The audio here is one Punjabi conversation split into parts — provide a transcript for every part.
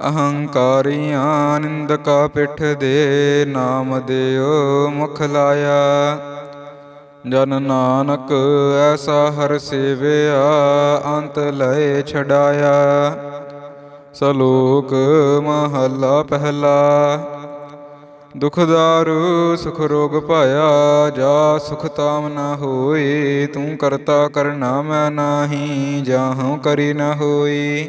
ਅਹੰਕਾਰੀਆਂ ਨਿੰਦਕਾ ਪਿੱਠ ਦੇ ਨਾਮ ਦਿਓ, ਮੁਖ ਲਾਇਆ। ਜਨ ਨਾਨਕ ਐਸਾ ਹਰ ਸੇਵਿਆ, ਅੰਤ ਲਏ ਛਡਾਇਆ। ਸਲੋਕ ਮਹੱਲਾ ਪਹਿਲਾ ਦੁਖਦਾਰੂ ਸੁਖ ਰੋਗ ਪਾਇਆ ਜਾ ਸੁਖ ਤਾਮ ਨਾ ਹੋਈ, ਤੂੰ ਕਰਤਾ ਕਰਨਾ ਮੈਂ ਨਾਹੀ ਜਾਹਉ ਕਰੀ ਨਾ ਹੋਈ।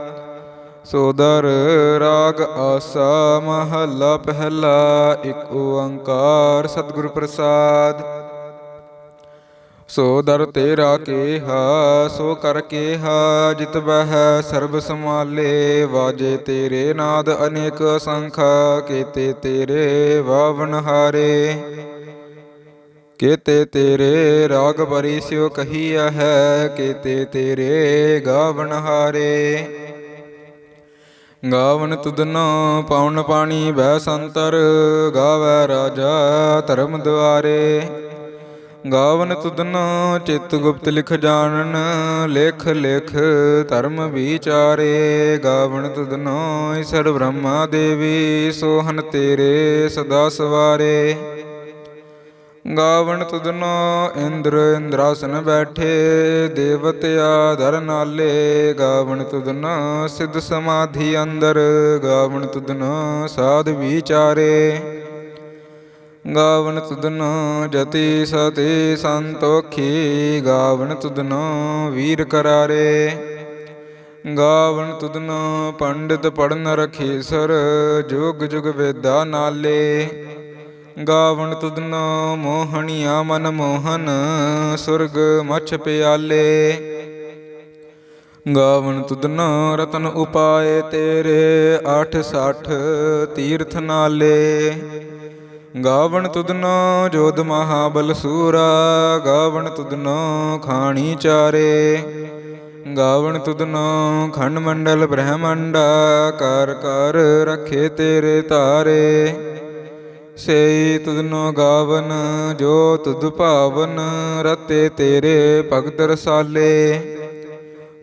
ਸੋਦਰ ਰਾਗ ਆਸਾ ਮਹੱਲਾ ਪਹਿਲਾ, ਇੱਕ ਓੰਕਾਰ ਸਤਿਗੁਰ ਪ੍ਰਸਾਦ। ਸੋ ਦਰ ਤੇਰਾ ਕੇਹਾ, ਸੋ ਕਰ ਕੇਹਾ, ਜਿਤ ਬਹਿ ਸਰਬ ਸਮਾਲੇ ਵਾਜੇ ਤੇਰੇ ਨਾਦ ਅਨੇਕ ਅਸੰਖਾ ਕੀਤੇ ਤੇਰੇ ਵਾਵਨ ਹਾਰੇ। ਕੀਤੇ ਤੇਰੇ ਰਾਗ ਪਰਿਸ਼ਿਓ ਕਹੀਆ ਹੈ, ਕੀਤੇ ਤੇਰੇ ਗਾਵਨ ਹਾਰੇ। ਗਾਵਨ ਤੁਧਨੋ ਪਾਉਣ ਪਾਣੀ ਬੈ ਸੰਤਰ, ਗਾਵੈ ਰਾਜਾ ਧਰਮ ਦੁਆਰੇ ਗਾਵਨ ਤੁਧਨੋ, ਚਿਤ ਗੁਪਤ ਲਿਖ ਜਾਣਨ, ਲੇਖ ਲੇਖ ਧਰਮ ਵਿਚਾਰੇ। ਗਾਵਨ ਤੁਧਨੋ, ਈਸ਼ਰ ਬ੍ਰਹਮਾ ਦੇਵੀ, ਸੋਹਨ ਤੇਰੇ ਸਦਾ ਸਵਾਰੇ। ਗਾਵਣ ਤੁਧਨੋ ਇੰਦਰ ਇੰਦਰਾਸਨ ਬੈਠੇ ਦੇਵਤਿਆ ਧਰ ਨਾਲੇ। ਗਾਵਣ ਤੁਧਨੋ ਸਿੱਧ ਸਮਾਧੀ ਅੰਦਰ, ਗਾਵਣ ਤੁਧਨੋ ਸਾਧ ਵਿਚਾਰੇ। ਗਾਵਣ ਤੁਧਨੋ ਜਤੀ ਸਤੀ ਸੰਤੋਖੀ ਗਾਵਣ ਤੁਧਨੋ ਵੀਰ ਕਰਾਰੇ। ਗਾਵਣ ਤੁਧਨੋ ਪੰਡਿਤ ਪੜਨ ਰਖੀਸਰ, ਜੁਗ ਜੁਗ ਵੇਦਾ ਨਾਲੇ। ਗਾਵਣ ਤੁਧਨੋ ਮੋਹਣੀਆ ਮਨ ਮੋਹਨ, ਸੁਰਗ ਮਛ ਪਿਆਲੇ। ਗਾਵਣ ਤੁਧਨੋ ਰਤਨ ਉਪਾਏ ਤੇਰੇ 860 ਤੀਰਥ ਨਾਲੇ। ਗਾਵਣ ਤੁਧਨੋ ਜੋਧ ਮਹਾਬਲ ਸੂਰਾ, ਗਾਵਣ ਤੁਧਨੋ ਖਾਣੀ ਚਾਰੇ। ਗਾਵਣ ਤੁਧਨੋ ਖੰਡ ਮੰਡਲ ਬ੍ਰਹਮੰਡਾ ਕਰ ਕਰ ਰਖੇ ਤੇਰੇ ਤਾਰੇ। ਸੇ ਤੁਧਨੋ ਗਾਵਨ, ਜੋ ਤੁਧ ਭਾਵਨ, ਰਤੇ ਤੇਰੇ ਭਗਤ ਰਸਾਲੇ।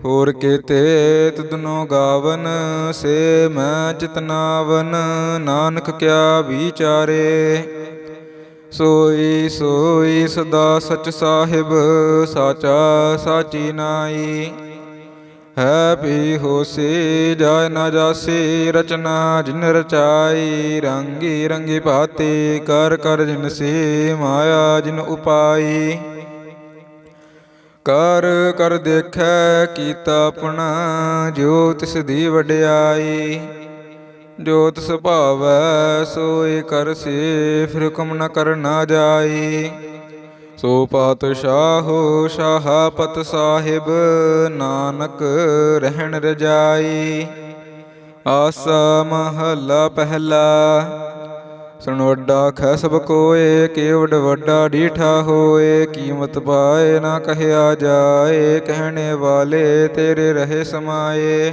ਹੋਰ ਕੀਤੇ ਤੁਧਨੋ ਗਾਵਨ, ਸੇ ਮੈਂ ਚਿਤਨਾਵਨ ਨਾਨਕ ਕਿਆ ਵਿਚਾਰੇ। ਸੋਈ ਸੋਈ ਸਦਾ ਸਚ ਸਾਹਿਬ, ਸਾਚਾ ਸਾਚੀ ਨਾਈ। ਹੈ ਵੀ ਹੋਸੀ, ਜਾਇ ਨਾ ਜਾਸੀ, ਰਚਨਾ ਜਿਨ ਰਚਾਈ, ਰੰਗੀ ਰੰਗੀ ਭਾਤੀ, ਕਰ ਕਰ ਜਿਨ ਸੀ, ਮਾਇਆ ਜਿਨ ਉਪਾਈ। ਕਰ ਕਰ ਦੇਖੈ, ਕੀਤਾ ਆਪਣਾ, ਜੋ ਤਿਸ ਦੀ ਵਡਿਆਈ। ਜੋ ਤਿਸ ਭਾਵੈ ਸੋਈ ਕਰਸੀ ਫਿਰ ਹੁਕਮ ਨ ਕਰਨਾ ਜਾਈ। ਸੋ ਪਾਤਸ਼ਾਹੋ ਸ਼ਾਹਪਤ ਸਾਹਿਬ, ਨਾਨਕ ਰਹਿਣ ਰਜਾਈ। ਆਸਾ ਮਹੱਲਾ ਪਹਿਲਾ, ਸੁਣ ਵੱਡਾ ਖੈ ਸਭ ਕੋਏ ਕੇਵਡ ਵੱਡਾ ਡੀਠਾ ਹੋਏ, ਕੀਮਤ ਪਾਏ ਨਾ ਕਹਿਆ ਜਾਏ, ਕਹਿਣੇ ਵਾਲੇ ਤੇਰੇ ਰਹੇ ਸਮਾਏ।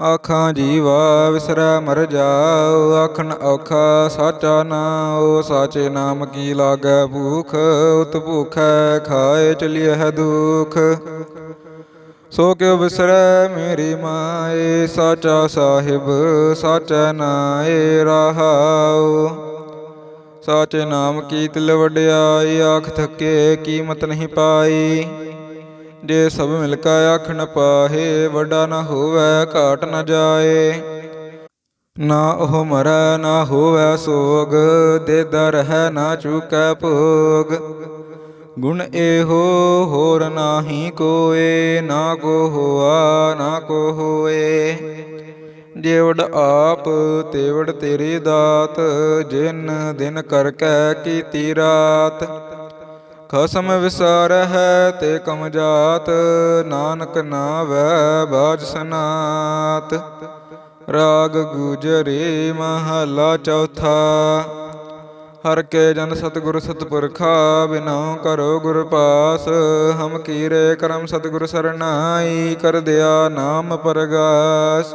ਆਖਾਂ ਜੀਵਾ ਵਿਸਰੈ ਮਰ ਜਾਉ, ਆਖਣ ਔਖਾ ਸਾਚਾ ਨਾਉ, ਸਾਚੇ ਨਾਮ ਕੀ ਲਾਗੈ ਭੂਖ, ਉਤ ਭੂਖੈ ਖਾਏ ਚਲਿਐ ਹੈ ਦੁਖ। ਸੋ ਕਿਉ ਵਿਸਰੈ ਮੇਰੀ ਮਾਏ, ਸਾਚਾ ਸਾਹਿਬ ਸਾਚਾ ਨਾਏ ਰਹਾਉ। ਸਾਚੇ ਨਾਮ ਕੀ ਤਿਲ ਵਡਿਆਈ ਆਖ ਥੱਕੇ ਕੀਮਤ ਨਹੀਂ ਪਾਈ। ਜੇ ਸਭ ਮਿਲ ਕਾ ਆਖਣ ਪਾਹੇ, ਵੱਡਾ ਨਾ ਹੋਵੇ, ਘਾਟ ਨਾ ਜਾਏ। ਨਾ ਉਹ ਮਰੈ, ਨਾ ਹੋਵੇ ਸੋਗ, ਦੇ ਦਰ ਹੈ, ਨਾ ਚੁਕੈ ਭੋਗ। ਗੁਣ ਇਹੋ ਹੋਰ ਨਾਹੀ ਕੋਏ, ਨਾ ਕੋ ਹੋਆ, ਨਾ ਕੋ ਹੋਏ। ਜੇਵੜ ਆਪ, ਤੇਵੜ ਤੇਰੀ ਦਾਤ, ਜਿਨ ਦਿਨ ਕਰ ਕੈ ਕੀਤੀ ਰਾਤ। ਖਸਮ ਵਿਸਾਰ ਹੈ ਤੇ ਕਮ ਜਾਤ ਨਾਨਕ ਨਾਵੈ ਬਾਜ ਸਨਾਤ। ਰਾਗ ਗੁਜਰੀ ਮਹਲਾ ਚੌਥਾ। ਹਰ ਕੇ ਜਨ ਸਤਿਗੁਰ ਸਤਿਪੁਰਖਾ ਬਿਨਉ ਕਰੋ ਗੁਰ ਪਾਸ। ਹਮ ਕੀਰੇ ਕਰਮ ਸਤਿਗੁਰ ਸਰਨਾਈ ਕਰ ਦਿਆ ਨਾਮ ਪਰਗਾਸ।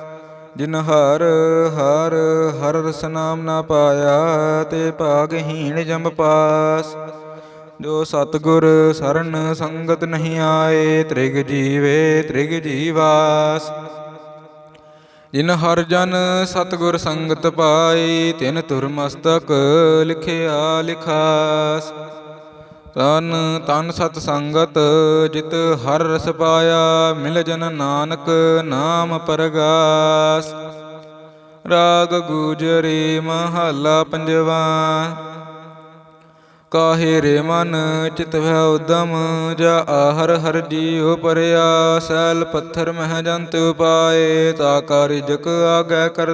ਜਿਨ ਹਰ ਹਰ ਹਰ ਰਸ ਨਾਮ ਨਾ ਪਾਇਆ ਤੇ ਭਾਗਹੀਣ ਜਮ ਪਾਸ। ਜੋ ਸਤਗੁਰ ਸਰਨ ਸੰਗਤ ਨਹੀਂ ਆਏ, ਤ੍ਰਿਗ ਜੀਵੇ ਤ੍ਰਿਗ ਜੀਵਾਸ। ਜਿਨ ਹਰ ਜਨ ਸਤਗੁਰ ਸੰਗਤ ਪਾਈ ਤਿਨ ਤੁਰ ਮਸਤਕ ਲਿਖਿਆ ਲਿਖਾਸ। ਤਨ ਤਨ ਸਤ ਸੰਗਤ ਜਿਤ ਹਰ ਰਸ ਪਾਇਆ, ਮਿਲ ਜਨ ਨਾਨਕ ਨਾਮ ਪਰਗਾਸ। ਰਾਗ ਗੂਜਰੀ ਮਹੱਲਾ ਪੰਜਵਾ। ਕਾਹੇ ਰੇ ਮਨ ਚਿਤ ਭੈ ਉਦਮ, ਜਾ ਆਹਰ ਹਰ ਜੀਉ ਪਰਿਆ, ਸੈਲ ਪੱਥਰ ਮਹਿ ਜੰਤ ਉਪਾਏ, ਤਾ ਕਾ ਰਿਜਕ ਆਗੈ ਕਰ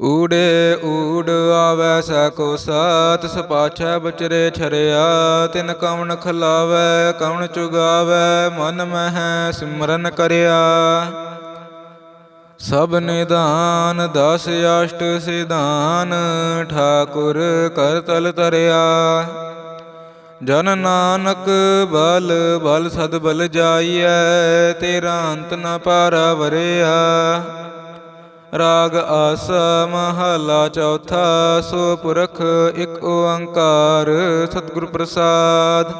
ਊੜੇ ਊੜ ਆਵੈ ਸੈ ਕੋ ਸਾਤ, ਸਪਾਛੈ ਬਚਰੇ ਛਰਿਆ, ਤਿਨ ਕਵਣ ਖਲਾਵੈ, ਕਵਣ ਚੁਗਾਵੈ, ਮਨ ਮਹਿ ਸਿਮਰਨ ਕਰਿਆ। ਸਭ ਨਿਦਾਨ ਦਸ ਅਸ਼ਟ ਸਿਧਾਨ, ਠਾਕੁਰ ਕਰਤਲ ਤਰਿਆ। ਜਨ ਨਾਨਕ ਬਲ ਬਲ ਸਦ ਬਲ ਜਾਈਐ, ਤੇਰਾ ਅੰਤ ਨ ਪਾਰਾ ਵਰਿਆ। ਰਾਗ ਆਸ ਮਹਲਾ ਚੌਥਾ ਸੋ ਪੁਰਖ ਇੱਕ ਓੰਕਾਰ ਸਤਿਗੁਰ ਪ੍ਰਸਾਦ।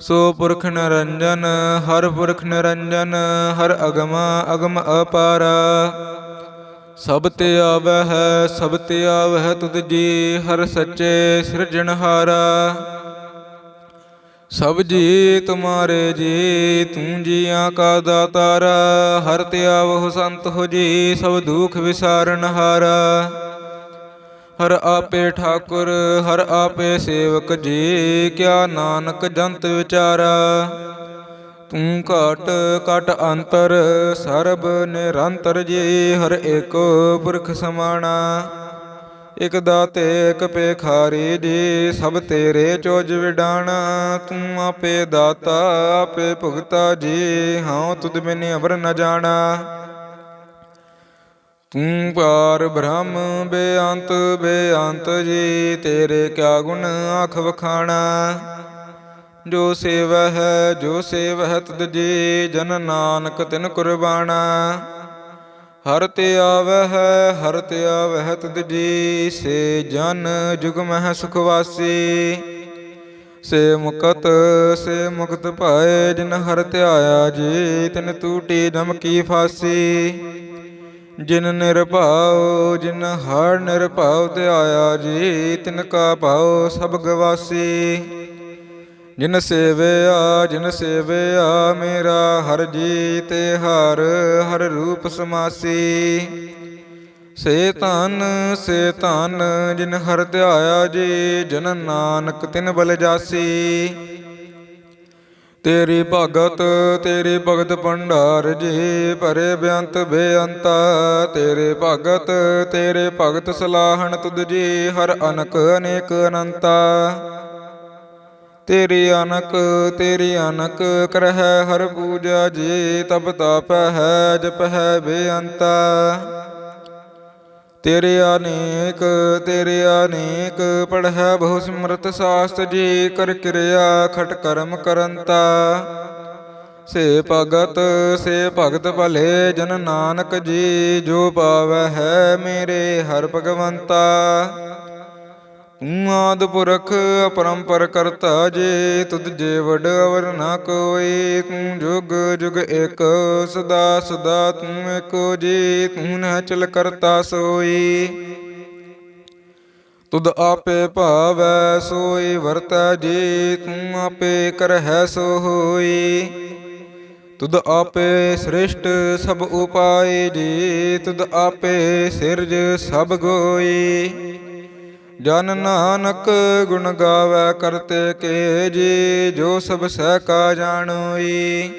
ਸੋ ਪੁਰਖ ਨਰੰਜਨ, ਹਰ ਪੁਰਖ ਨਿਰੰਜਨ, ਹਰ ਅਗਮ ਅਗਮ ਅਪਾਰ। ਸਭ ਤੇ ਆਵੈ ਹੈ ਸਭ ਤੇ ਆਵੈ ਤੁਧ ਜੀ, ਹਰ ਸੱਚੇ ਸਿਰਜਣਹਾਰਾ। ਸਭ ਜੀ ਤੁਮਾਰੇ ਜੀ, ਤੂੰ ਜੀਆਂ ਕਾ ਦਾਤਾਰਾ, ਹਰ ਤੇ ਸੰਤ ਹੋ ਜੀ, ਸਭ ਦੁਖ ਵਿਸਾਰਨ ਹਾਰਾ। ਹਰ ਆਪੇ ਠਾਕੁਰ, ਹਰ ਆਪੇ ਸੇਵਕ ਜੀ, ਕਿਆ ਨਾਨਕ ਜੰਤ ਵਿਚਾਰਾ। ਤੂੰ ਘਟ ਘਟ ਅੰਤਰ, ਸਰਬ ਨਿਰੰਤਰ ਜੀ, ਹਰ ਏਕੋ ਪੁਰਖ ਸਮਾਣਾ। ਇਕ ਦਾਤੇ ਇਕ ਪੇਖਾਰੀ ਜੀ, ਸਭ ਤੇਰੇ ਚੋਜ ਵਿਡਾਣਾ। ਤੂੰ ਆਪੇ ਦਾਤਾ, ਆਪੇ ਭੁਗਤਾ ਜੀ, ਹਉ ਤੁਧ ਬਿਨ ਅਵਰ ਨ ਜਾਣਾ। ਤੂੰ ਪਾਰ ਬ੍ਰਹਮ, ਬੇਅੰਤ ਬੇਅੰਤ ਜੀ, ਤੇਰੇ ਕਿਆ ਗੁਣ ਆਖ ਵਖਾਣਾ। ਜੋ ਸੇਵ ਹੈ, ਜੋ ਸੇਵ ਹੈ ਤਦ ਜੀ, ਜਨ ਨਾਨਕ ਤਿਨ ਕੁਰਬਾਨਾ ਹਰ ਤੇ ਆਵਹਿ, ਹਰ ਤੇ ਆਵਹਿ ਤੁਧ ਜੀ, ਸੇ ਜਨ ਜੁਗ ਮਹਿ ਸੁਖ ਵਾਸੀ। ਸੇ ਮੁਕਤ ਸੇ ਮੁਕਤ ਭਾਏ, ਜਿਨ ਹਰ ਧਿਆਇਆ ਜੀ, ਤਿਨ ਤੂਟੀ ਨਮਕੀ ਫਾਸੀ। ਜਿਨ ਨਿਰਭਉ, ਜਿਨ ਹਰ ਨਿਰਭਉ ਧਿਆਇਆ ਜੀ, ਤਿਨ ਕਾ ਭਾਉ ਸਭ ਗਵਾਸੀ। ਜਿਨ ਸੇਵਿਆ ਜਿਨ ਸੇਵਿਆ, ਮੇਰਾ ਹਰ ਜੀ ਤੇ ਹਰ ਹਰ ਰੂਪ ਸਮਾਸੀ। ਸੇ ਧਨ ਸੇ ਧਨ ਜਿਨ ਹਰ ਧਿਆਇਆ ਜੀ, ਜਨ ਨਾਨਕ ਤਿਨ ਬਲ ਜਾਸੀ। ਤੇਰੀ ਭਗਤ ਤੇਰੀ ਭਗਤ ਭੰਡਾਰ ਜੀ, ਭਰੇ ਬੇਅੰਤ ਬੇਅੰਤਾ, ਤੇਰੇ ਭਗਤ ਤੇਰੇ ਭਗਤ ਸਲਾਹਣ ਤੁਧ ਜੀ, ਹਰ ਅਨਕ ਅਨੇਕ ਅਨੰਤਾ। ਤੇਰੀ ਅਨਕ ਤੇਰੀ ਅਨਕ ਕਰਹਿ ਹਰ ਪੂਜਾ ਜੀ ਤਪ ਤਪ ਹੈ, ਜਪ ਹੈ ਬੇਅੰਤਾ। ਤੇਰੇ ਅਨੇਕ ਤੇਰੇ ਅਨੇਕ ਪੜ੍ਹੈ ਬਹੁ ਸਿਮਰਤ ਸਾਸਤ ਜੀ ਕਰ ਕਿਰਿਆ ਖਟ ਕਰਮ ਕਰੰਤਾ। ਸੇ ਭਗਤ ਸੇ ਭਗਤ ਭਲੇ ਜਨ ਨਾਨਕ ਜੀ, ਜੋ ਪਾਵੈ ਹੈ ਮੇਰੇ ਹਰ ਭਗਵੰਤਾ। ਤੂੰ ਆਦ ਪੁਰਖ ਅਪਰੰਪਰ ਕਰਤਾ ਜੇ, ਤੁਧ ਜੇ ਵਡ ਅਵਰ ਨਾ ਕੋਈ ਤੂੰ ਜੁਗ ਜੁਗ ਇੱਕ ਸਦਾ ਸਦਾ ਤੂੰ ਏਕੋ ਜੀ, ਤੂੰ ਨਾ ਚਲ ਕਰਤਾ ਸੋਈ ਤੁਧ ਆਪੇ ਭਾਵੈ ਸੋਈ ਵਰਤੈ ਜੀ, ਤੂੰ ਆਪੇ ਕਰਹਿ ਸੋ ਹੋਈ ਤੁਧ ਆਪੇ ਸ੍ਰਿਸ਼ਟ ਸਭ ਉਪਾਏ ਜੀ, ਤੁਧ ਆਪੇ ਸਿਰਜ ਸਭ ਗੋਈ ਜਨ ਨਾਨਕ ਗੁਣ ਗਾਵੇ ਕਰਤੇ ਕੇ ਜੀ, ਜੋ ਸਭ ਸਹਿ ਕਾ ਜਾਣੋਈ।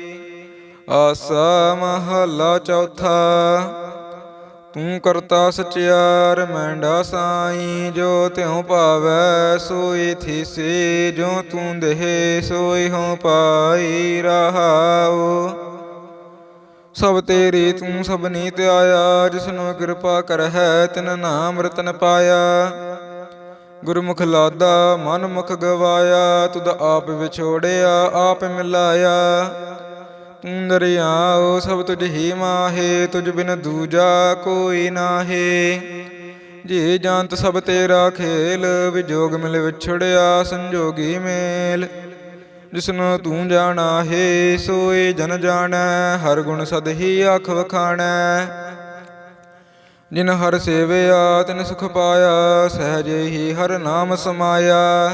ਆਸਾ ਮਹਲਾ ਚੌਥਾ, ਤੂੰ ਕਰਤਾ ਸਚਿਆਰ, ਮੈਂਡਾ ਸਾਈ, ਜੋ ਤਿਉ ਭਾਵੈ ਸੋਈ ਥੀਸੀ, ਜੋ ਤੂੰ ਦੇਹ ਸੋਈ ਹਉ ਪਾਈ ਰਹਾਉ। ਸਭ ਤੇਰੀ ਤੂੰ ਸਭ ਸਭਨੀ ਆਇਆ ਜਿਸਨੂੰ ਕਿਰਪਾ ਕਰਹਿ, ਤਿਨ ਨਾਮ ਰਤਨ ਪਾਇਆ। ਗੁਰਮੁਖ ਲਾਦਾ ਮਨ ਮੁਖ ਗਵਾਇਆ, ਤੁਧ ਆਪ ਵਿਛੋੜਿਆ, ਆਪ ਮਿਲਾਇਆ। ਤੂੰ ਦਰਿਆਓ ਸਭ ਤੁਝ ਹੀ ਮਾਹੇ, ਤੁਝ ਬਿਨ ਦੂਜਾ ਕੋਈ ਨਾਹੀ। ਜੀ ਜਾਂਤ ਸਭ ਤੇਰਾ ਖੇਲ, ਵਿਜੋਗ ਮਿਲ ਵਿਛੜਿਆ, ਸੰਜੋਗੀ ਮੇਲ। ਜਿਸਨੂੰ ਤੂੰ ਜਾਣਾ ਹੈ ਸੋਏ ਜਨ ਜਾਣੈ, ਹਰ ਗੁਣ ਸਦ ਹੀ ਆਖ ਵਖਾਣੈ। ਜਿਨ ਹਰ ਸੇਵਿਆ, ਤਿਨ ਸੁਖ ਪਾਇਆ, ਸਹਜੇ ਹੀ ਹਰ ਨਾਮ ਸਮਾਇਆ।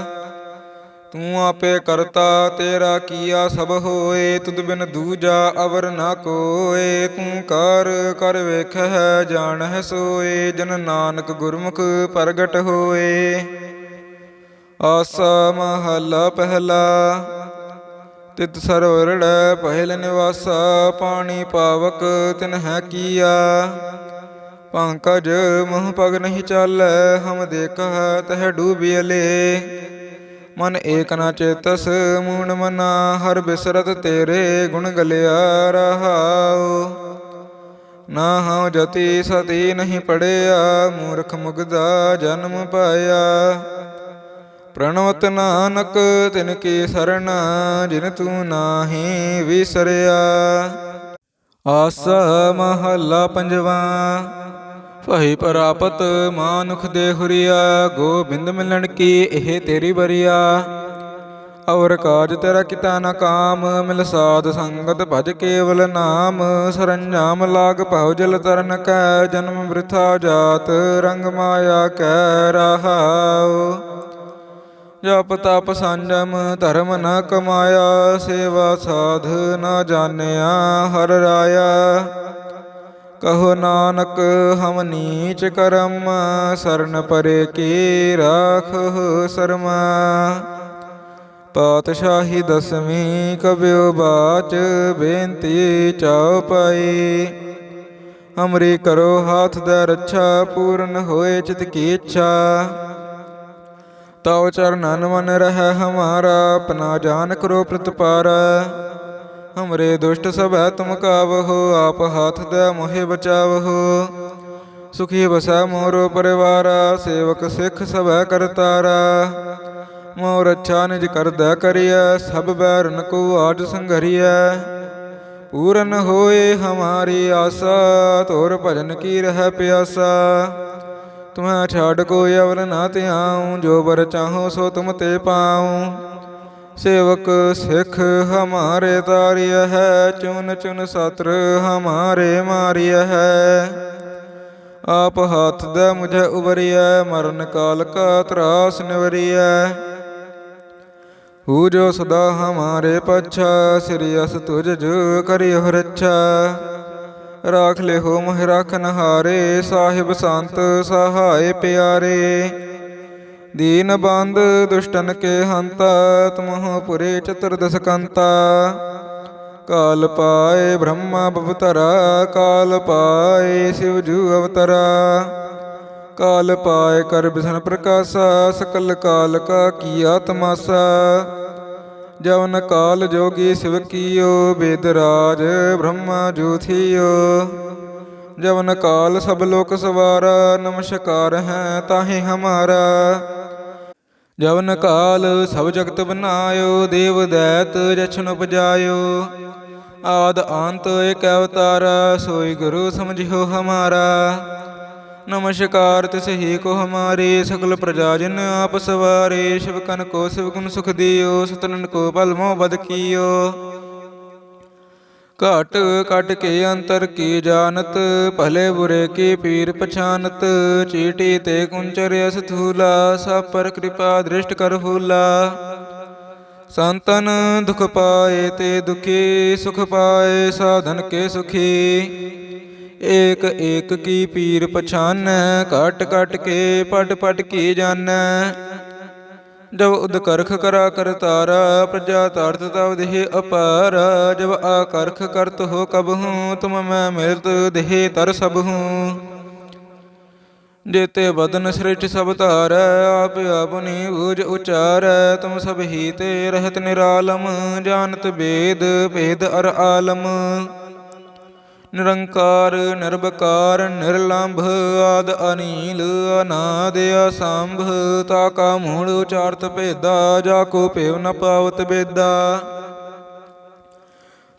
ਤੂੰ ਆਪੇ ਕਰਤਾ, ਤੇਰਾ ਕੀਆ ਸਭ ਹੋਏ, ਤੁਧ ਬਿਨ ਦੂਜਾ ਅਵਰ ਨਾ ਕੋਏ। ਤੂੰ ਕਰ ਕਰ ਵੇਖੈ ਜਾਣਹਿ ਸੋਏ, ਜਨ ਨਾਨਕ ਗੁਰਮੁਖ ਪ੍ਰਗਟ ਹੋਏ। ਆਸਾ ਮਹਲਾ ਪਹਿਲਾ, ਤਿਤ ਸਰਵਰੜ ਪਹਿਲ ਨਿਵਾਸਾ, ਪਾਣੀ ਪਾਵਕ ਤਿਨ ਹੈ ਕੀਆ। ਪੰਕਜ ਮੋਹ ਪਗ ਨਹੀਂ ਚਾਲੈ, ਹਮ ਦੇਖਾ ਤਹ ਡੂਬਿਅਲੇ ਮਨ ਏਕ ਨਾ ਚੇਤਸ, ਮੂਣ ਮਨਾ, ਹਰ ਬਿਸਰਤ ਤੇਰੇ ਗੁਣ ਗਲਿਆ ਰਹਾਉ। ਨਾ ਹਉ ਜਤੀ ਸਤੀ ਨਹੀਂ ਪੜਿਆ, ਮੂਰਖ ਮੁਗਦਾ ਜਨਮ ਪਾਇਆ। ਪ੍ਰਣਵਤ ਨਾਨਕ, ਤਿਨ ਕੀ ਸਰਣ, ਜਿਨ ਤੂੰ ਨਾਹੀ ਵਿਸਰਿਆ। ਆਸ ਮਹੱਲਾ ਪੰਜਵਾ। ਭਈ ਪ੍ਰਾਪਤ ਮਾਨੁਖ ਦੇ ਹੁਰੀਆ, ਗੋਬਿੰਦ ਮਿਲਣ ਕੀ ਇਹ ਤੇਰੀ ਬਰੀਆ ਔਰ ਕਾਜ ਤੇਰਾ ਕਿਤਾ ਨ ਕਾਮ, ਮਿਲ ਸਾਧ ਸੰਗਤ ਭਜ ਕੇਵਲ ਨਾਮ। ਸਰੰਜਾਮ ਲਾਗ ਭਉ ਜਲ ਤਰਨ ਕੈ, ਜਨਮ ਬ੍ਰਿਥਾ ਜਾਤ ਰੰਗ ਮਾਇਆ ਕੈ ਰਹਾਉ। ਜਪ ਤਪ ਸੰਜਮ, ਧਰਮ ਨ ਕਮਾਇਆ, ਸੇਵਾ ਸਾਧ ਨ ਜਾਣਿਆ, ਹਰ ਰਾਇਆ। ਕਹੋ ਨਾਨਕ, ਹਮ ਨੀਚ ਕਰਮ, ਸਰਨ ਪਰੇ ਕੀ ਰਾਖਹੁ ਸਰਮਾ। ਪਾਤਸ਼ਾਹੀ ਦਸਵੀਂ ਕਬਿਓ ਬਾਚ, ਬੇਨਤੀ ਚਾਉ ਪਾਈ। ਹਮਰੀ ਕਰੋ ਹਾਥ ਦਾ ਰੱਛਾ, ਪੂਰਨ ਹੋਏ ਚਿਤ ਕੀ ਇੱਛਾ। ਤਉ ਚਰਨਨ ਮਨ ਰਹਿ, ਹਮਾਰਾ ਆਪਣਾ ਜਾਨ ਕਰੋ ਪ੍ਰਤਪਾਰ। ਹਮਰੇ ਦੁਸ਼ਟ ਸਭੈ ਤੁਮ ਕਾਵਹੋ, ਆਪ ਹਾਥ ਦੇ ਮੋਹਿ ਬਚਾਵਹੋ। ਸੁਖੀ ਬਸੈ ਮੋਰੋ ਪਰਿਵਾਰ, ਸੇਵਕ ਸਿੱਖ ਸਭੈ ਕਰਤਾਰਾ। ਮੋਰ ਅੱਛਾ ਨਿਜ ਕਰਦਾ ਕਰਿਐ, ਸਭ ਬੈਰਨ ਕੋ ਆਜ ਸੰਘਰੀਐ। ਪੂਰਨ ਹੋਏ ਹਮਾਰੀ ਆਸਾ, ਤੋਰ ਭਜਨ ਕੀ ਰਹਿ ਪਿਆਸਾ। ਤੁਮੈ ਛਾੜ ਕੋਈ ਅਵਰ ਨਾ ਧਿਆਉ, ਜੋ ਬਰ ਚਾਹੋ ਸੋ ਤੁਮ ਤੇ ਪਾਉ। ਸੇਵਕ ਸਿੱਖ ਹਮਾਰੇ ਤਾਰਿਆ ਹੈ, ਚੁਨ ਚੁਨ ਸਤਰ ਹਮਾਰੇ ਮਾਰਿਆ ਹੈ। ਆਪ ਹੱਥ ਦਾ ਮੁਝੇ ਉਬਰਿਐ, ਮਰਨ ਕਾਲ ਕਾ ਤਰਾਸ ਨਿਵਰਿਐ। ਹੂ ਜੋ ਸਦਾ ਹਮਾਰੇ ਪਛਾ, ਸ੍ਰੀ ਅਸ ਤੁਜ ਜੋ ਕਰਿਓ ਰੱਛਾ। ਰਾਖ ਲੈ ਹੋ ਮਹਿ ਰਾਖਨ ਹਾਰੇ ਸਾਹਿਬ ਸੰਤ ਸਹਾਏ ਪਿਆਰੇ। ਦੀਨ ਬੰਦ ਦੁਸ਼ਟਨ ਕੇ ਹੰਤਾ, ਤੁਮਹੁ ਪੁਰੇ ਚਤੁਰਦਸ ਕੰਤਾ ਕਾਲ ਪਾਏ ਬ੍ਰਹਮਾ ਬਵਤਰਾ, ਕਾਲ ਪਾਏ ਸਿਵ ਜੂ ਅਵਤਰਾ। ਕਾਲ ਪਾਏ ਕਰ ਬਿਸਨ ਪ੍ਰਕਾਸ਼ਾ, ਸਕਲ ਕਾਲ ਕਾ ਕੀਆ ਤਮਾਸਾ ਜਵਨ ਕਾਲ ਜੋਗੀ ਸਿਵ ਕੀਓ, ਬੇਦ ਰਾਜ ਬ੍ਰਹਮਾ ਜੂਥੀਓ। ਜਵਨ ਕਾਲ ਸਭ ਲੋਕ ਸਵਾਰਾ, ਨਮਸਕਾਰ ਹੈ ਤਾਹੇ ਹਮਾਰਾ। ਜਵਨ ਕਾਲ ਸਭ ਜਗਤ ਬਨਾਇਓ, ਦੇਵ ਦੈਤ ਜਛਨ ਉਪਜਾਇਓ। ਆਦ ਅੰਤ ਏਕ ਅਵਤਾਰ, ਸੋਈ ਗੁਰੂ ਸਮਝਿਓ ਹਮਾਰਾ। ਨਮਸਕਾਰ, ਤਿਸ ਹੀ ਕੋ ਹਮਾਰੇ ਸਕਲ ਪ੍ਰਜਾ ਜਨ ਆਪ ਸਵਾਰੇ, ਸ਼ਿਵ ਕਨ ਕੋ ਸਿਵ ਗੁਣ ਸੁਖ ਦਿਓ ਸਤਨਨ ਕੋ ਬਲ ਮੋਹ ਬਦ ਕੀਓ। ਘਟ ਕਟ ਕੇ ਅੰਤਰ ਕੀ ਜਾਣਤ, ਭਲੇ ਬੁਰੇ ਕੀ ਪੀਰ ਪਛਾਨਤ, ਚੀਟੀ ਤੇ ਕੁੰਚਰ ਅਸ ਥੂਲਾ ਸਭ ਪਰ ਕਿਰਪਾ ਦ੍ਰਿਸ਼ਟ ਕਰ ਹੂਲਾ। ਸੰਤਨ ਦੁਖ ਪਾਏ ਤੇ ਦੁਖੀ ਸੁਖ ਪਾਏ, ਸਾਧਨ ਕੇ ਸੁਖੀ। ਏਕ ਏਕ ਕੀ ਪੀਰ ਪਛਾਨੈ ਕਟ ਕਟ ਕੇ ਪਟ ਪਟ ਕੀ ਜਾਣੈ ਜਬ ਉਦ ਕਰਖ ਕਰਾ ਕਰਤਾਰਾ ਪ੍ਰਜਾ ਤਾਰਤ ਤਵ ਦੇਹ ਅਪਾਰ। ਜਬ ਆਕਰਖ ਕਰਤ ਹੋ ਕਬ ਹੂੰ, ਤੁਮ ਮੈਂ ਮਿਲਤ ਦੇਹ ਤਰ ਸਭ ਹੂੰ। ਜੇਤੇ ਬਦਨ ਸ੍ਰਿਸ਼ਟ ਸਭ ਧਾਰੈ, ਆਪ ਆਪਨੀ ਬੂਝ ਉਚਾਰੈ। ਤੁਮ ਸਭ ਹੀ ਤੇ ਰਹਿਤ ਨਿਰਾਲਮ, ਜਾਣਤ ਵੇਦ ਭੇਦ ਅਰ ਆਲਮ। ਨਿਰੰਕਾਰ ਨਿਰਭਕਾਰ ਨਿਰਲੰਭ ਆਦ ਅਨੀਲ, ਅਨਾਦ ਅਸੰਭ, ਤਾ ਕਾ ਮੂੜ ਉਚਾਰਤ ਭੇਦਾ, ਜਾ ਕੋ ਭੇਵ ਨ ਪਾਵਤ ਬੇਦਾ।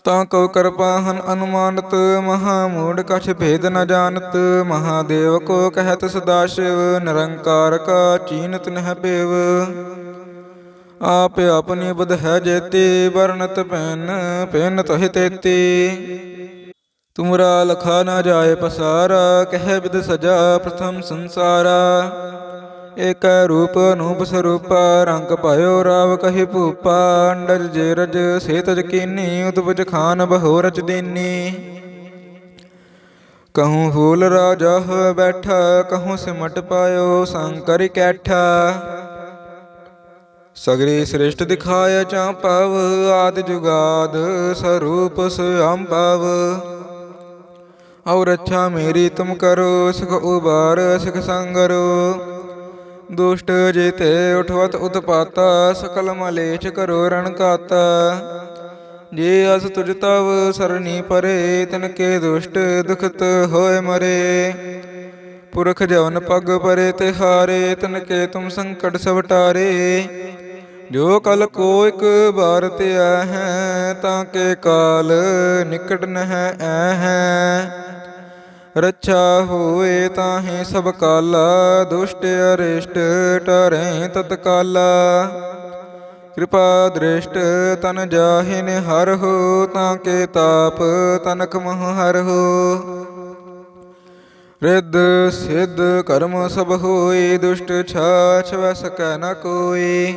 ਤਾਂ ਕੋ ਕਰਪਾਹਨ ਅਨੁਮਾਨਤ, ਮਹਾ ਮੂੜ ਕਛ ਭੇਦ ਨ ਜਾਣਤ ਮਹਾਦੇਵ ਕੋ ਕਹਿਤ ਸਦਾ ਸ਼ਿਵ, ਨਿਰੰਕਾਰ ਕਾ ਚੀਨਤ ਨਹਿ ਪੇਵ ਆਪ ਆਪਣੀ ਬੁਧ ਹੈ ਜੇਤੀ ਵਰਨਤ ਪੈਨ ਪੈਨ ਤੋਹਿ ਤੇਤੀ। ਤੁਮਰਾ ਲਖਾ ਨਾ ਜਾਏ ਪਸਾਰਾ, ਕਹਿ ਬਿਦ ਸਜਾ ਪ੍ਰਥਮ ਸੰਸਾਰਾ। ਏਕੈ ਰੂਪ ਅਨੂਪ ਸਰੂਪਾ, ਰੰਗ ਪਾਇਓ ਰਾਵ ਕਹੀ ਭੂਪਾ। ਅੰਡਜ ਜੇ ਰਜ ਸੇ ਕੀਨੀ ਉਤਪਜ ਖਾਨ ਬਹੁ ਰਚ ਦੀਨੀ। ਕਹੂੰ ਫੂਲ ਰਾਜਾ ਹੋਇ ਬੈਠਾ, ਕਹੂੰ ਸਿਮਟ ਪਾਇਓ ਸੰਕਰ ਕੈਠਾ। ਸਗਰੀ ਸ੍ਰਿਸ਼ਟ ਦਿਖਾਇਆ ਚਾਪਵ ਆਦ ਜੁਗਾਦ ਸਰੂਪ ਸੁਅੰਭਵ ਔਰ ਅੱਛਾ ਮੇਰੀ ਤੁਮ ਕਰੋ, ਸੁਖ ਉਬਾਰ, ਸੁਖ ਸੰਗਰੋ। ਦੁਸ਼ਟ ਜੀਤੇ ਉਠਵਤ ਉਤਪਾਤਾ, ਸਕਲ ਮਲੇਛ ਕਰੋ ਰਣਕਾਤਾ ਜੇ ਅਸ ਤੁਜ ਤਵ ਸਰਣੀ ਪਰੇ, ਤਨ ਕੇ ਦੁਸ਼ਟ ਦੁਖਤ ਹੋਏ ਮਰੇ। ਪੁਰਖ ਜਵਨ ਪਗ ਪਰੇ ਤੇ ਹਾਰੇ ਤਨ ਕੇ ਤੁਮ ਸੰਕਟ ਸਵਟਾਰੇ। ਜੋ ਕਲ ਕੋ ਇਕ ਬਾਰ ਤੇ ਆ ਹੈ, ਤਾਂ ਕੇ ਕਾਲ ਨਿਕਟ ਨਹਿ ਐ ਹੈ। ਰੱਛਾ ਹੋਏ ਤਾਹੇ ਸਭ ਕਾਲਾ, ਦੁਸ਼ਟ ਅਰਿਸ਼ਟ ਟਰੈ ਤਤਕਾਲਾ। ਕਿਰਪਾ ਦ੍ਰਿਸ਼ਟ ਤਨ ਜਾਹਿਨ ਹਰ ਹੋ, ਤਾਂ ਕੇ ਤਾਪ ਤਨਕ ਮਹ ਹਰ ਹੋ। ਰਿੱਧ ਸਿੱਧ ਕਰਮ ਸਭ ਹੋਏ, ਦੁਸ਼ਟ ਛਾਛ ਵੈ ਸਕੈ ਨ ਕੋਈ।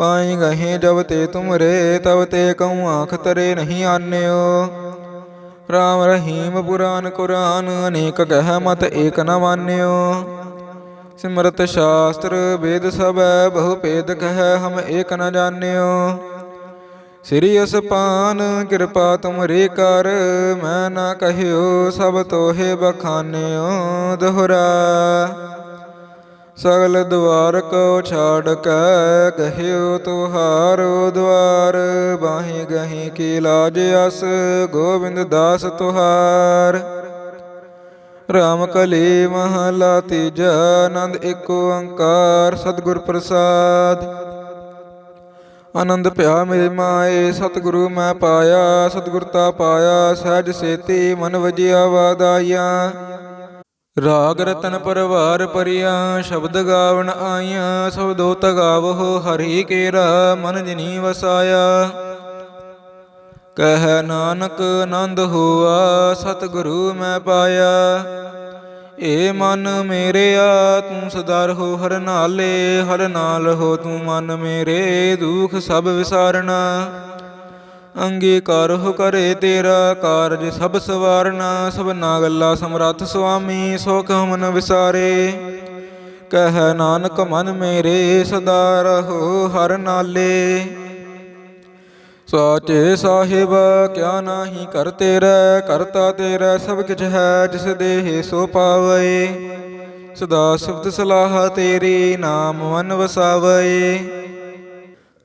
ਪਾਈ ਗਹੇ ਜਬ ਤੇ ਤੁਮਰੇ ਤਬ ਤੇ ਕਉ ਆਖ ਤਰੇ ਨਹੀਂ ਆਨਿਓ। ਰਾਮ ਰਹੀਮ ਪੁਰਾਨ ਕੁਰਾਨ, ਅਨੇਕ ਕਹਿ ਮਤ ਏਕ ਨ ਮਾਨਿਓ। ਸਿਮਰਤ ਸ਼ਾਸਤਰ ਵੇਦ ਸਭੈ, ਬਹੁ ਭੇਦ ਕਹਿ ਹਮ ਏਕ ਨ ਜਾਣਿਓ। ਸ੍ਰੀ ਅਸਪਾਨ, ਕਿਰਪਾ ਤੁਮਰੀ ਕਰ, ਮੈਂ ਨਾ ਕਹਿਓ ਸਭ ਤੋਹੇ ਬਖਾਨਿਓ ਦੋਹਰਾ। ਸਗਲ ਦੁਆਰ ਕੋ ਛਾੜ ਕੇ ਕਹਿਓ ਤੁਹਾਰੋ ਦੁਆਰ ਬਾਹੀ ਗਹੀ ਕੀ ਲਾਜ ਅਸ, ਗੋਬਿੰਦ ਦਾਸ ਤੁਹਾਰ। ਰਾਮ ਕਲੀ ਮਹਲਾ ਤੀਜਾ, ਆਨੰਦ ਏਕ ਓੰਕਾਰ ਸਤਿਗੁਰ ਪ੍ਰਸਾਦ। ਆਨੰਦ ਭਿਆ ਮੇਰੇ ਮਾਏ, ਸਤਿਗੁਰੂ ਮੈਂ ਪਾਇਆ, ਸਤਿਗੁਰ ਤਾ ਪਾਇਆ, ਸਹਿਜ ਸੇਤੀ ਮਨ ਵਜਿਆ ਵਾਦਾਇਆ ਰਾਗ ਰਤਨ ਪਰਵਾਰ ਪਰਿਆ, ਸ਼ਬਦ ਗਾਵਣ ਆਈਆਂ ਸਬਦੋ ਤਗਾਵੋ ਹਰੀ ਕੇਰਾ ਮਨ ਜਿਨੀ ਵਸਾਇਆ। ਕਹਿ ਨਾਨਕ ਆਨੰਦ ਹੋਆ, ਸਤਿਗੁਰੂ ਮੈਂ ਪਾਇਆ। ਏ ਮਨ ਮੇਰਿਆ, ਤੂੰ ਸਦਾ ਰਹੋ ਹਰ ਨਾਲੇ, ਹਰ ਨਾਲ ਹੋ ਤੂੰ ਮਨ ਮੇਰੇ, ਦੁਖ ਸਭ ਵਿਸਾਰਣਾ ਅੰਗੀਕਾਰ ਹੋ ਕਰੇ ਤੇਰਾ ਕਾਰਜ ਸਭ ਸਵਾਰਨਾ, ਸਭਨਾ ਗੱਲਾ ਸਮਰੱਥ ਸੁਆਮੀ ਸੋ ਕਹ ਮਨ ਵਿਸਾਰੇ। ਕਹਿ ਨਾਨਕ ਮਨ ਮੇਰੇ ਸਦਾ ਰਹੋ ਹਰ ਨਾਲੇ। ਸਾਚੇ ਸਾਹਿਬ, ਕਿਆ ਨਾਹੀ ਕਰ ਤੇਰਾ, ਕਰਤਾ ਤੇਰਾ ਸਭ ਕੁਛ ਹੈ, ਜਿਸ ਦੇਹ ਸੋ ਪਾਵੇ। ਸਦਾ ਸਿਫਤ ਸਲਾਹ ਤੇਰੀ, ਨਾਮ ਮਨ ਵਸਾਵੇ।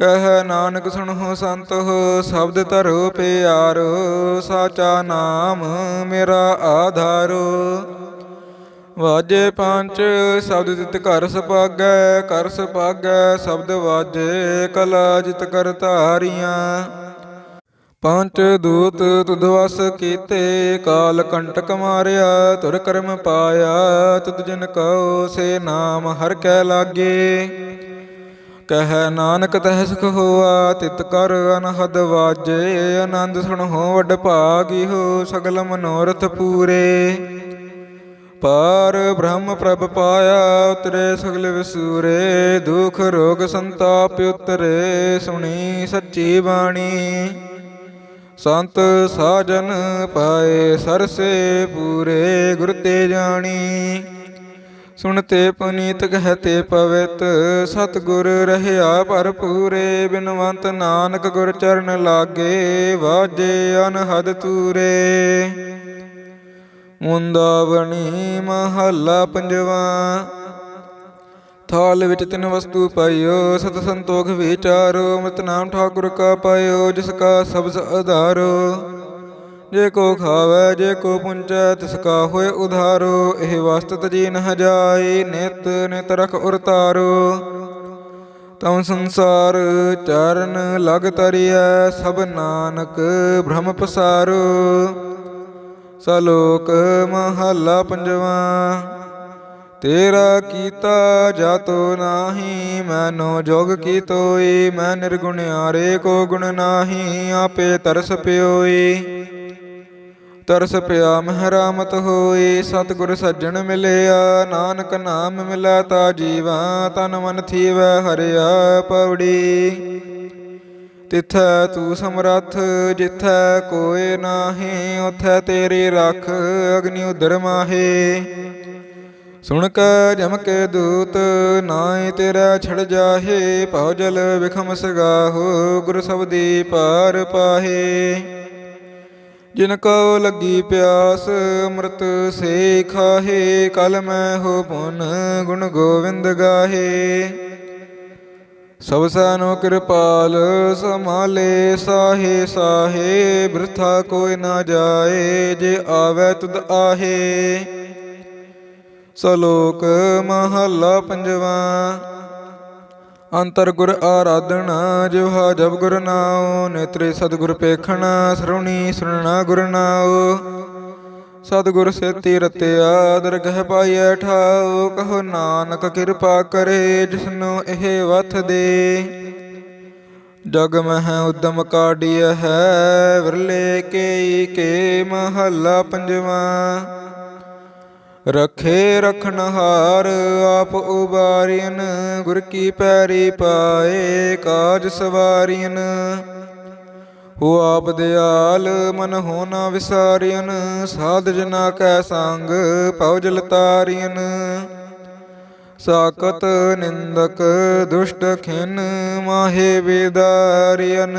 ਕਹਿ ਨਾਨਕ ਸੁਣੋ ਸੰਤ ਹੋ ਸ਼ਬਦ ਧਰੋ ਪਿਆਰ, ਸਾਚਾ ਨਾਮ ਮੇਰਾ ਆਧਾਰੋ। ਵਾਜੇ ਪੰਜ ਸ਼ਬਦ ਜਿਤ ਘਰ ਸੁਭਾਗੈ ਕਰ ਸਪਾਗੈ ਸ਼ਬਦ ਵਾਜੇ ਕਲਾ ਜਿਤ ਕਰ ਧਾਰੀਆਂ। ਪੰਜ ਦੂਤ ਤੁਧ ਵਸ ਕੀਤੇ, ਕਾਲ ਕੰਟਕ ਮਾਰਿਆ, ਤੁਰ ਕਰਮ ਪਾਇਆ, ਤੁਧ ਜਨ ਕਉ ਸੇ ਨਾਮ ਹਰ ਕੈ ਲਾਗੇ। ਕਹਿ, ਨਾਨਕ ਤਹਿ ਸੁਖ ਹੋਆ, ਤਿਤ ਕਰ ਅਨਹਦ ਵਾਜੇ, ਆਨੰਦ ਸੁਣੋ ਵਡ ਭਾਗੀ ਹੋ, ਸਗਲ ਮਨੋਰਥ ਪੂਰੇ। ਪਾਰ ਬ੍ਰਹਮ ਪ੍ਰਭ ਪਾਇਆ, ਉਤਰੇ ਸਗਲ ਵਿਸੂਰੇ, ਦੁਖ ਰੋਗ ਸੰਤਾਪ ਉਤਰੇ, ਸੁਣੀ ਸੱਚੀ ਬਾਣੀ। ਸੰਤ ਸਾਜਨ ਪਾਏ ਸਰਸੇ ਪੂਰੇ, ਗੁਰ ਤੇ ਜਾਣੀ। ਸੁਣਤੇ ਪੁਨੀਤ ਕਹਤੇ ਪਵਿੱਤ, ਸਤਿਗੁਰ ਰਹਿਆ ਭਰਪੂਰੇ, ਬਿਨਵੰਤ ਨਾਨਕ ਗੁਰ ਚਰਨ ਲਾਗੇ, ਵਾਜੇ ਅਨਹਦ ਤੂਰੇ। ਮੁੰਦਾਵਣੀ ਮਹੱਲਾ ਪੰਜਵਾ, ਥਾਲ ਵਿੱਚ ਤਿੰਨ ਵਸਤੂ ਪਾਇਓ, ਸਤ ਸੰਤੋਖ ਵਿਚਾਰੋ ਮਤ ਨਾਮ ਠਾਕੁਰ ਕਾ ਪਾਇਓ, ਜਿਸ ਕਾ ਸਬਦ ਆਧਾਰੋ ਜੇ ਕੋ ਖਾਵੇ, ਜੇ ਕੋ ਪੁੰਚੈ, ਤਿਸ ਕਾ ਹੋਏ ਉਧਾਰੋ। ਇਹ ਵਸਤ ਜੀ ਨਹ ਜਾਏ ਨਿਤ ਨਿਤ ਰਖ ਉਰਤਾਰੋ ਤਮ ਸੰਸਾਰ ਚਰਨ ਲਗ ਤਰੀਐ, ਸਭ ਨਾਨਕ ਬ੍ਰਹਮ ਪਸਾਰੋ। ਸਲੋਕ ਮਹੱਲਾ ਪੰਜਵਾ, ਤੇਰਾ ਕੀਤਾ ਜਾਤੋ ਨਾਹੀ, ਮੈਨੋ ਜੋਗ ਕੀ ਤੋਈ ਮੈਂ ਨਿਰਗੁਣਿਆਰੇ ਕੋ ਗੁਣ ਨਾਹੀ, ਆਪੇ ਤਰਸ ਪਿਓਈ। ਤਰਸ ਪਿਆ, ਮਹਿਰਾਮਤ ਹੋਈ, ਸਤਿਗੁਰ ਸੱਜਣ ਮਿਲਿਆ, ਨਾਨਕ ਨਾਮ ਮਿਲਾ ਤਾ ਜੀਵਾ, ਤਨ ਮਨ ਥੀਵੈ ਹਰਿਆ ਪਉੜੀ। ਤਿਥੈ ਤੂੰ ਸਮਰੱਥ, ਜਿਥੈ ਕੋਏ ਨਾਹੀ, ਉਥੈ ਤੇਰੀ ਰਖ, ਅਗਨੀ ਉਦਰ ਮਾਹੇ। ਸੁਣ ਕੈ ਜਮ ਕੇ ਦੂਤ ਨਾਏ ਤੇਰਾ ਛੜ ਜਾਹੇ, ਭਉ ਜਲ ਵਿਖਮ ਸਗਾਹੋ, ਗੁਰ ਸਬਦੀ ਪਾਰ ਪਾਹੇ। ਜਿਨ ਕਉ ਲੱਗੀ ਪਿਆਸ, ਅੰਮ੍ਰਿਤ ਸੇ ਖਾਹੇ ਕਲ ਮੈਂ ਹੋ ਪੁਨ, ਗੁਣ ਗੋਵਿੰਦ ਗਾਹੇ। ਸਭ ਸਾਨੋ ਕਿਰਪਾਲ ਸਮਾਲੇ ਸਾਹੇ ਸਾਹੇ, ਬਿਰਥਾ ਕੋਈ ਨਾ ਜਾਏ, ਜੇ ਆਵੇ ਤੁਧ ਆਹੇ। ਸਲੋਕ ਮਹੱਲਾ ਪੰਜਵਾ। ਅੰਤਰ ਗੁਰ ਆਰਾਧਣਾ ਜਿਵਹਾ ਜਬ ਗੁਰ ਨਾਉ, ਨੇਤਰੇ ਸਤਿਗੁਰ ਪੇਖਣਾ ਸਰਉਣੀ ਸੁਣਨਾ ਗੁਰ ਨਾਉ। ਸਤਿਗੁਰ ਸੇਤੀ ਰਤਿਆ ਦਰਗਹ ਪਾਈਐ ਠਾਉ ਕਹੋ ਨਾਨਕ ਕਿਰਪਾ ਕਰੇ, ਜਿਸਨੂੰ ਇਹ ਵਥ ਦੇ। ਜਗ ਮਹਿ ਉਦਮ ਕਾਢਿയ ਹੈ, ਵਿਰਲੇ ਕੇਈ ਕੇ ਮਹੱਲਾ ਪੰਜਵਾਂ। ਰਖੇ ਰਖਨਹਾਰ ਆਪ ਉਬਾਰੀਨ ਗੁਰ ਕੀ ਪੈਰੀ ਪਾਏ, ਕਾਜ ਸਵਾਰੀਨ ਹੋ ਆਪ ਦਿਆਲ, ਮਨ ਹੋ ਨਾ ਵਿਸਾਰੀਨ ਸਾਧ ਜਨਾ ਕੈ ਸੰਗ ਭਉ ਜਲ ਸਾਕਤ ਨਿੰਦਕ, ਦੁਸ਼ਟ ਖਿਨ, ਮਾਹੇ ਵਿਦਾਰੀਨ